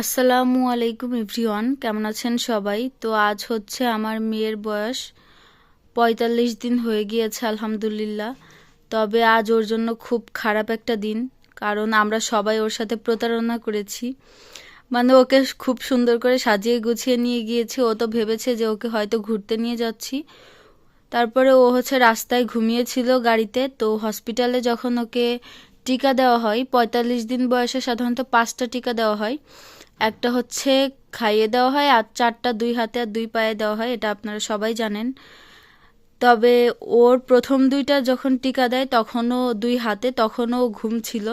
আসসালামু আলাইকুম এভরিওয়ান, কেমন আছেন সবাই? তো আজ হচ্ছে আমার মেয়ের বয়স পঁয়তাল্লিশ দিন হয়ে গিয়েছে, আলহামদুলিল্লাহ। তবে আজ ওর জন্য খুব খারাপ একটা দিন, কারণ আমরা সবাই ওর সাথে প্রতারণা করেছি। মানে ওকে খুব সুন্দর করে সাজিয়ে গুছিয়ে নিয়ে গিয়েছি, ও তো ভেবেছে যে ওকে হয়তো ঘুরতে নিয়ে যাচ্ছি। তারপরে ও হচ্ছে রাস্তায় ঘুমিয়েছিল গাড়িতে, তো হসপিটালে যখন ওকে টিকা দেওয়া হয়, পঁয়তাল্লিশ দিন বয়সে সাধারণত পাঁচটা টিকা দেওয়া হয়। একটা হচ্ছে খাইয়ে দেওয়া হয় আর চারটা দুই হাতে আর দুই পায়ে দেওয়া হয়, এটা আপনারা সবাই জানেন। তবে ওর প্রথম দুইটা যখন টিকা দেয়, তখনও দুই হাতে, তখনও ঘুম ছিল।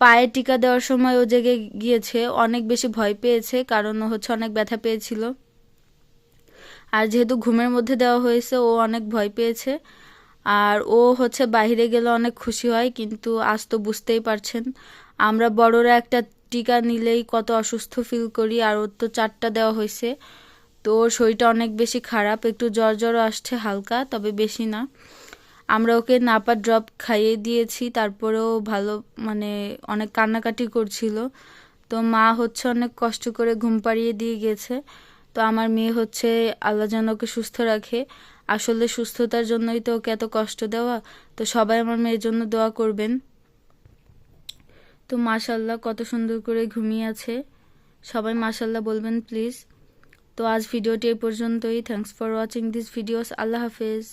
পায়ে টিকা দেওয়ার সময় ও জেগে গিয়েছে, অনেক বেশি ভয় পেয়েছে, কারণ হচ্ছে অনেক ব্যথা পেয়েছিল। আর যেহেতু ঘুমের মধ্যে দেওয়া হয়েছে, ও অনেক ভয় পেয়েছে। আর ও হচ্ছে বাইরে গেলে অনেক খুশি হয়, কিন্তু আজ তো বুঝতেই পারছেন। আমরা বড়রা একটা টিকা নিলেই কত অসুস্থ ফিল করি, আর ওর তো চারটা দেওয়া হয়েছে। তো ওর শরীরটা অনেক বেশি খারাপ, একটু জ্বর জ্বরও আসছে হালকা, তবে বেশি না। আমরা ওকে নাপা ড্রপ খাইয়ে দিয়েছি, তারপরেও ভালো মানে অনেক কান্নাকাটি করছিল। তো মা হচ্ছে অনেক কষ্ট করে ঘুম পাড়িয়ে দিয়ে গেছে। তো আমার মেয়ে হচ্ছে আল্লাহ যেন ওকে সুস্থ রাখে। আসলে সুস্থতার জন্যই তো ওকে এত কষ্ট দেওয়া। তো সবাই আমার মেয়ের জন্য দোয়া করবেন। তো মাশাল্লাহ কত সুন্দর করে ঘুমিয়ে আছে। সবাই মাশাল্লাহ বলবেন প্লিজ তো আজ ভিডিওটি এই পর্যন্তই। Thanks for watching this videos আল্লাহ হাফেজ।